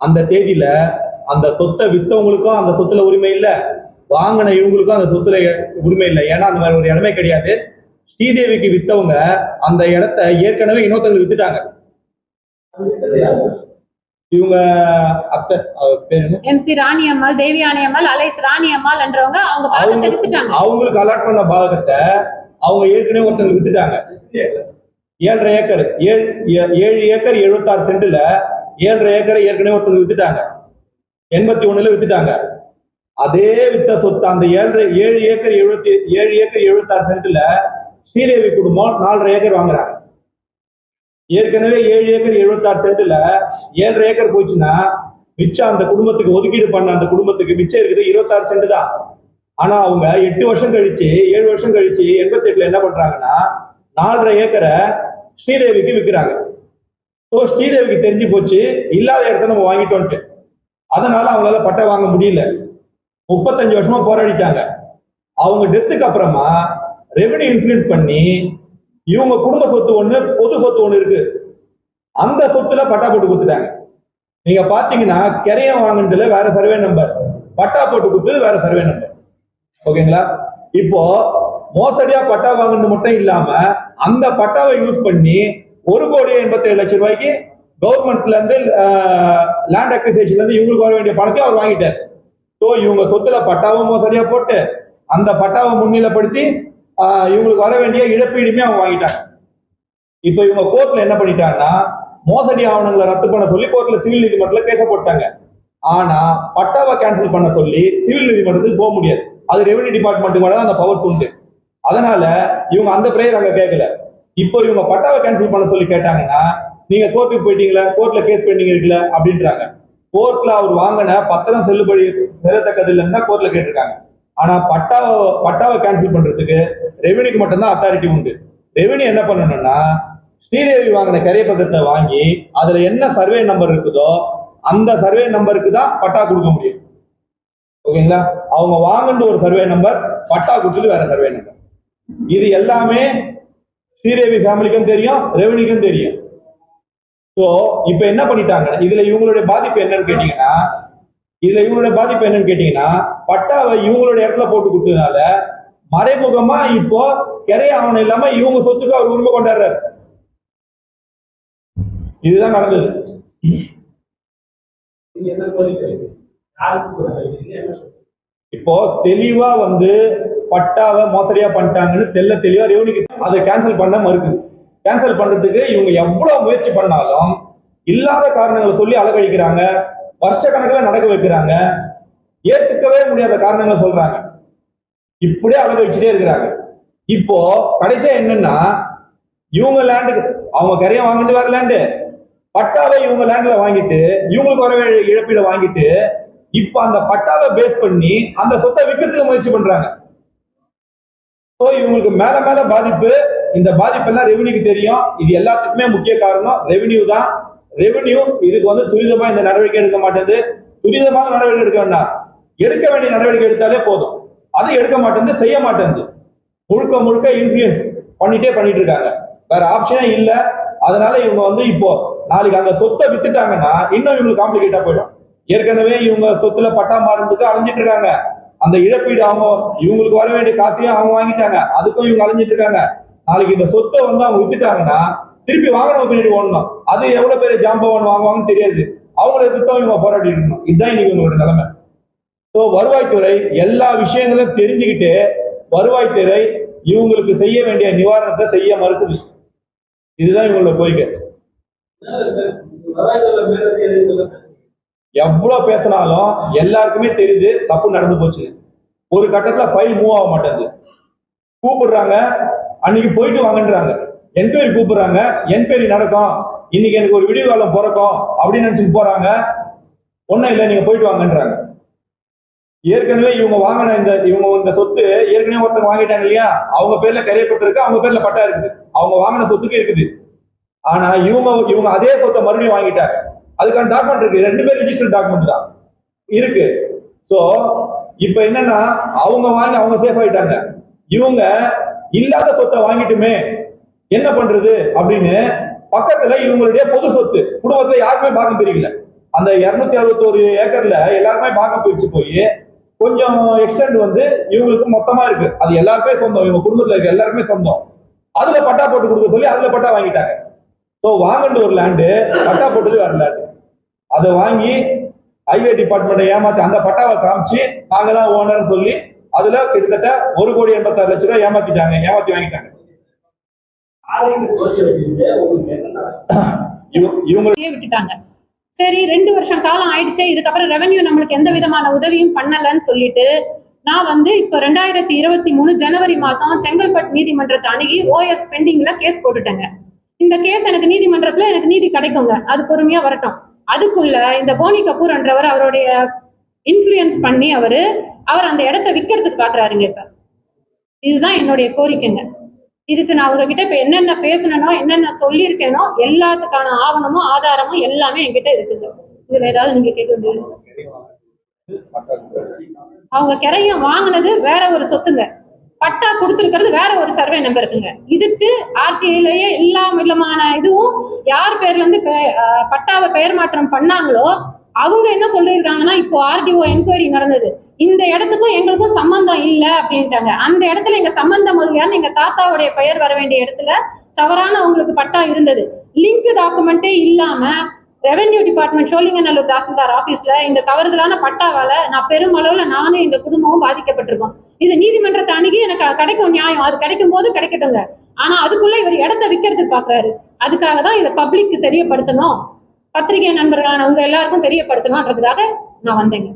அந்த தேதியில அந்த சொத்தை வித்தவங்களுக்கும் அந்த சொத்துல உரிமை இல்ல. வாங்கின இவங்களுக்கும் அந்த சொத்துல உரிமை இல்லை. ஏன்னா அந்த மாதிரி ஒரு இடமே கிடையாது. ஸ்ரீதேவிக்கு வித்தவங்க அந்த இடத்த ஏற்கனவே இன்னொருத்தவங்களுக்கு வித்துட்டாங்க. இவங்க அத்தை பேர் என்ன? M C Rani Ammal Devayani Ammal alias Rani Ammal என்றவங்க அவங்க பாகத்தை எடுத்துட்டாங்க அவங்களுக்கு அலாட் பண்ண பாகத்தை அவங்க ஏற்கனவே ஒருத்தவங்களுக்கு வித்துட்டாங்க. ஏழரை ஏக்கர் ஏழு ஏ- ஏழு ஏக்கர் எழுபத்தாறு சென்ட்ல ஏழரை ஏக்கரை ஏற்கனவே ஒருத்தர் வித்துட்டாங்க. எண்பத்தி ஒண்ணுல வித்துட்டாங்க. அதே வித்த சொத்து அந்த ஏழரை ஏழு ஏக்கர் எழுபத்தி ஏழு ஏக்கர் எழுபத்தாறு சென்ட்ல ஸ்ரீதேவி குடும்பம் நாலரை ஏக்கர் வாங்குறாங்க. ஏற்கனவே ஏழு ஏக்கர் எழுபத்தாறு சென்ட்ல ஏழரை ஏக்கர் போச்சுன்னா மிச்சம் அந்த குடும்பத்துக்கு ஒதுக்கீடு பண்ண அந்த குடும்பத்துக்கு மிச்சம் இருக்குது இருபத்தாறு சென்ட் தான். ஆனா அவங்க எட்டு வருஷம் கழிச்சு ஏழு வருஷம் கழிச்சு எண்பத்தி எட்டுல என்ன பண்றாங்கன்னா நாலரை ஏக்கரை ஸ்ரீதேவிக்கு விற்கிறாங்க ஸோ ஸ்ரீதேவிக்கு தெரிஞ்சு போச்சு இல்லாத இடத்த நம்ம வாங்கிட்டோன்ட்டு. அதனால அவங்களால பட்டை வாங்க முடியல. முப்பத்தஞ்சு வருஷமா போராடிட்டாங்க. அவங்க டெத்துக்கு அப்புறமா ரெவன்யூ இன்ஃபுளுன்ஸ் பண்ணி இவங்க குடும்ப சொத்து ஒண்ணு பொது சொத்து ஒண்ணு இருக்கு. அந்த சொத்துல பட்டா போட்டு கொடுத்துட்டாங்க. நீங்க பாத்தீங்கன்னா கிரைய வாங்கினதுல வேற சர்வே நம்பர் பட்டா போட்டு கொடுத்தது வேற சர்வே நம்பர் ஓகேங்களா? இப்போ மோசடியா பட்டா வாங்கினது மட்டும் இல்லாம அந்த பட்டாவை யூஸ் பண்ணி ஒரு கோடி எண்பத்தி ஏழு லட்சம் ரூபாய்க்கு கவர்மெண்ட்ல இருந்து லேண்ட் அக்விசேஷன்ல இருந்து இவங்களுக்கு வர வேண்டிய பணத்தையும் அவர் வாங்கிட்டார். ஸோ இவங்க சொத்துல பட்டாவும் மோசடியா போட்டு அந்த பட்டாவை முன்னிலைப்படுத்தி இவங்களுக்கு வர வேண்டிய இழப்பீடுமே அவங்க வாங்கிட்டாங்க. இப்போ இவங்க கோர்ட்ல என்ன பண்ணிட்டாங்கன்னா மோசடி ஆவணங்களை ரத்து பண்ண சொல்லி கோர்ட்ல சிவில் நீதிமன்றத்தில் கேச போட்டாங்க. ஆனா பட்டாவை கேன்சல் பண்ண சொல்லி சிவில் நீதிமன்றத்துக்கு போக முடியாது. அது ரெவென்யூ டிபார்ட்மெண்ட்டுக்கு மேல தான் அந்த பவர்ஸ் உண்டு. அதனால இவங்க அந்த பிரேயர் அங்கே கேட்கல இப்போ இவங்க பட்டாவை கேன்சல் பண்ண சொல்லி கேட்டாங்கன்னா நீங்க கோர்ட்டுக்கு போயிட்டீங்களா? கோர்ட்ல கேஸ் பெண்டிங் இருக்குல்ல? அப்படின்றாங்க. கோர்ட்ல அவர் வாங்கின பத்திரம் செல்லுபடி செல்லத்தக்கது இல்லைன்னா கோர்ட்ல கேட்டிருக்காங்க. ஆனா பட்டாவை பட்டாவை கேன்சல் பண்றதுக்கு ரெவென்யூக்கு மட்டும்தான் அத்தாரிட்டி உண்டு. ரெவென்யூ என்ன பண்ணணும்னா ஸ்ரீதேவி வாங்கின கரை பத்திரத்தை வாங்கி அதுல என்ன சர்வே நம்பர் இருக்குதோ அந்த சர்வே நம்பருக்கு தான் பட்டா கொடுக்க முடியும். ஓகேங்களா? அவங்க வாங்கின ஒரு சர்வே நம்பர் பட்டா கொடுத்தது வேற சர்வே நம்பர் இது எல்லாமே ஸ்ரீதேவி ஃபேமிலிக்கும் தெரியும் ரெவனிக்கும் தெரியும். ஸோ இப்போ என்ன பண்ணிட்டாங்க இதுல இவங்களுடைய பாதிப்பு என்னன்னு கேட்டீங்கன்னா இதுல இவங்களுடைய பாதிப்பு என்னன்னு கேட்டீங்கன்னா பட்டாவை இவங்களுடைய இடத்துல போட்டு கொடுத்ததுனால மறைமுகமா இப்போ கிரைய ஆவணம் இல்லாம இவங்க சொத்துக்கு அவர் உரிமை கொண்டாடுறாரு. இதுதான் நடந்தது. இப்போ தெளிவா வந்து பட்டாவை மோசடியா பண்ணிட்டாங்கன்னு தெல்ல தெளிவா ரெவனிக்கு அதை கேன்சல் பண்ண மறுக்குது. கேன்சல் பண்றதுக்கு இவங்க எவ்வளவு முயற்சி பண்ணாலும் இல்லாத காரணங்களை சொல்லி அழகழிக்கிறாங்க. வருஷ கணக்கில் நடக்க வைக்கிறாங்க. ஏத்துக்கவே முடியாத காரணங்களை சொல்றாங்க. இப்படியே அழகழிச்சுட்டே இருக்கிறாங்க. இப்போ கடைசியா என்னன்னா இவங்க லேண்டுக்கு அவங்க கரையை வாங்கிட்டு வேற லேண்டு பட்டாவை இவங்க லேண்ட்ல வாங்கிட்டு இவங்களுக்கு வர இழப்பீடு வாங்கிட்டு இப்ப அந்த பட்டாவை பேஸ் பண்ணி அந்த சொத்தை விற்கிறதுக்கு முயற்சி பண்றாங்க. ஸோ இவங்களுக்கு மேல மேல பாதிப்பு இந்த பாதிப்பெல்லாம் ரெவென்யூக்கு தெரியும். இது எல்லாத்துக்குமே முக்கிய காரணம் ரெவென்யூ தான். ரெவென்யூ இதுக்கு வந்து துரிதமா இந்த நடவடிக்கை எடுக்க மாட்டேங்குது. துரிதமான நடவடிக்கை எடுக்க வேண்டாம். எடுக்க வேண்டிய நடவடிக்கை எடுத்தாலே போதும். அதை எடுக்க மாட்டேங்குது செய்ய மாட்டேங்குது. முழுக்க முழுக்க இன்ஃபுளுயன்ஸ் பண்ணிட்டே பண்ணிட்டு இருக்காங்க. வேற ஆப்ஷனே இல்லை. அதனால இவங்க வந்து இப்போ நாளைக்கு அந்த சொத்தை வித்துட்டாங்கன்னா இன்னும் இவங்களுக்கு காம்ப்ளிகேட்டா போயிடும். ஏற்கனவே இவங்க சொத்துல பட்டா மாறுறதுக்கு அலைஞ்சிட்டு இருக்காங்க. அந்த இழப்பீடு அவங்க இவங்களுக்கு வர வேண்டிய காசையும் அவங்க வாங்கிட்டாங்க. அதுக்கும் இவங்க அலைஞ்சிட்டு இருக்காங்க. நாளைக்கு இந்த சொத்தை வந்து அவங்க வித்துட்டாங்கன்னா திருப்பி வாங்கினவங்க பின்னாடி ஓடணும். அது எவ்வளவு பேர் ஜாம்பவன் வாங்குவாங்கன்னு தெரியாது. அவங்கள எதிர்த்தும் இவங்க போராடிட்டு இருக்கணும். இதுதான் இன்னைக்கு இவங்களோட நிலைமை. ஸோ வருவாய்த்துறை எல்லா விஷயங்களும் தெரிஞ்சுக்கிட்டு வருவாய்த்துறை இவங்களுக்கு செய்ய வேண்டிய நிவாரணத்தை செய்ய மறுக்குது. இதுதான் இவங்களோட கோரிக்கை. எவ்வளவு பேசினாலும் எல்லாருக்குமே தெரியுது தப்பு நடந்து போச்சு. ஒரு கட்டத்துல ஃபைல் மூவ் ஆக மாட்டேங்குது. கூப்பிடுறாங்க அன்னைக்கு போயிட்டு வாங்கன்றாங்க. என்கொயரி கூப்பிடுறாங்க என்கொயரி நடக்கும். இன்னைக்கு எனக்கு ஒரு விடிவு காலம் பிறக்கும் அப்படின்னு நினைச்சுட்டு போறாங்க. ஒன்றும் இல்லை நீங்க போயிட்டு வாங்கன்றாங்க. ஏற்கனவே இவங்க வாங்கின இந்த இவங்க இந்த சொத்து ஏற்கனவே ஒருத்தர் வாங்கிட்டாங்க இல்லையா? அவங்க பேர்ல கரையப்பத்து இருக்கு அவங்க பேர்ல பட்டா இருக்குது. அவங்க வாங்கின சொத்துக்கு இருக்குது. ஆனா இவங்க இவங்க அதே சொத்தை மறுபடியும் வாங்கிட்டாங்க. அதுக்கான டாக்குமெண்ட் இருக்கு. ரெண்டு பேர் ரிஜிஸ்டர் டாக்குமெண்ட் தான். இருக்கு. ஸோ இப்போ என்னன்னா அவங்க வாங்கி அவங்க சேஃப் ஆயிட்டாங்க. இவங்க இல்லாத சொத்தை வாங்கிட்டுமே என்ன பண்றது அப்படின்னு பக்கத்துல இவங்களுடைய பொது சொத்து குடும்பத்துல யாருமே பாக்கம் பிரிக்கல அந்த இருநூத்தி அறுபத்தோரு ஏக்கர்ல எல்லாருமே பாக்கம் பிரிச்சு போய் கொஞ்சம் எக்ஸ்டெண்ட் வந்து இவங்களுக்கு மொத்தமா இருக்கு. அது எல்லாருமே சொந்தம். இவங்க குடும்பத்துல இருக்க எல்லாருமே சொந்தம். அதுல பட்டா போட்டு கொடுக்க சொல்லி அதுல பட்டா வாங்கிட்டாங்க. ஸோ வாங்கண்டு ஒரு லேண்டு பட்டா போட்டது வேற லேண்டு அதை வாங்கி ஹைவே டிபார்ட்மெண்ட்டை ஏமாத்தி அந்த பட்டாவை காமிச்சு நாங்க தான் ஓனர்னு சொல்லி அதுல கிட்டத்தட்ட ஒரு கோடி எண்பத்தாறு லட்ச ரூபாய் ஏமாத்திட்டாங்க ஏமாத்தி வாங்கிட்டாங்க. விட்டுட்டாங்க. சரி ரெண்டு வருஷம் காலம் ஆயிடுச்சு இதுக்கப்புறம் ரெவென்யூ நம்மளுக்கு எந்த விதமான உதவியும் பண்ணலன்னு சொல்லிட்டு நான் வந்து இப்போ ரெண்டாயிரத்தி இருபத்தி மூணு ஜனவரி மாசம் செங்கல்பட்டு நீதிமன்றத்தை அணுகி ஓஎஸ் பெண்டிங்ல கேஸ் போட்டுட்டேங்க. இந்த கேஸ் எனக்கு நீதிமன்றத்துல எனக்கு நீதி கிடைக்குங்க. அது பொறுமையா வரட்டும். அதுக்குள்ள இந்த போனி கபூர் என்றவர் அவருடைய இன்ஃப்ளூயன்ஸ் பண்ணி அவரு அவர் அந்த இடத்த விற்கிறதுக்கு பாக்குறாருங்க இப்ப. இதுதான் என்னுடைய கோரிக்கைங்க. இதுக்கு நான் உங்ககிட்ட இப்ப என்னென்ன பேசணுனோ என்னென்ன சொல்லியிருக்கேனோ எல்லாத்துக்கான ஆவணமும் ஆதாரமும் எல்லாமே என்கிட்ட இருக்குங்க. இதுல ஏதாவது நீங்க கேட்க வேண்டியது? அவங்க கிரையம் வாங்கினது வேற ஒரு சொத்துங்க. பட்டா கொடுத்துருக்கிறது வேற ஒரு சர்வே நம்பர் இருக்குங்க. இதுக்கு ஆர்டிஐலயே எல்லா விதமான இதுவும் யார் பேர்ல இருந்து பெ- பட்டாவை பெயர் மாற்றம் பண்ணாங்களோ அவங்க என்ன சொல்லியிருக்காங்கன்னா இப்போ ஆர்டிஓ என்கொயரி நடந்தது. இந்த இடத்துக்கும் எங்களுக்கும் சம்பந்தம் இல்லை அப்படின்ட்டாங்க. அந்த இடத்துல எங்க சம்பந்தம் முதலியார் எங்க தாத்தாவுடைய பெயர் வர வேண்டிய இடத்துல தவறான உங்களுக்கு பட்டா இருந்தது. லிங்க் டாக்குமெண்ட்டே இல்லாம ரெவென்யூ டிபார்ட்மெண்ட் சோழிங்கநல்லூர் தாசில்தார் ஆஃபீஸில் இந்த தவறுதலான பட்டாவால நான் பெருமளவில் நானும் எங்க குடும்பமும் பாதிக்கப்பட்டிருக்கோம். இது நீதிமன்றத்தை அணுகி எனக்கு கிடைக்கும் நியாயம். அது கிடைக்கும் போது கிடைக்கட்டுங்க. ஆனா அதுக்குள்ள இவர் இடத்த விற்கிறதுக்கு பாக்குறாரு. அதுக்காக தான் இதை பப்ளிக்கு தெரியப்படுத்தணும். பத்திரிகை நண்பர்களான உங்க எல்லாருக்கும் தெரியப்படுத்தணும்ன்றதுக்காக நான் வந்தேங்க.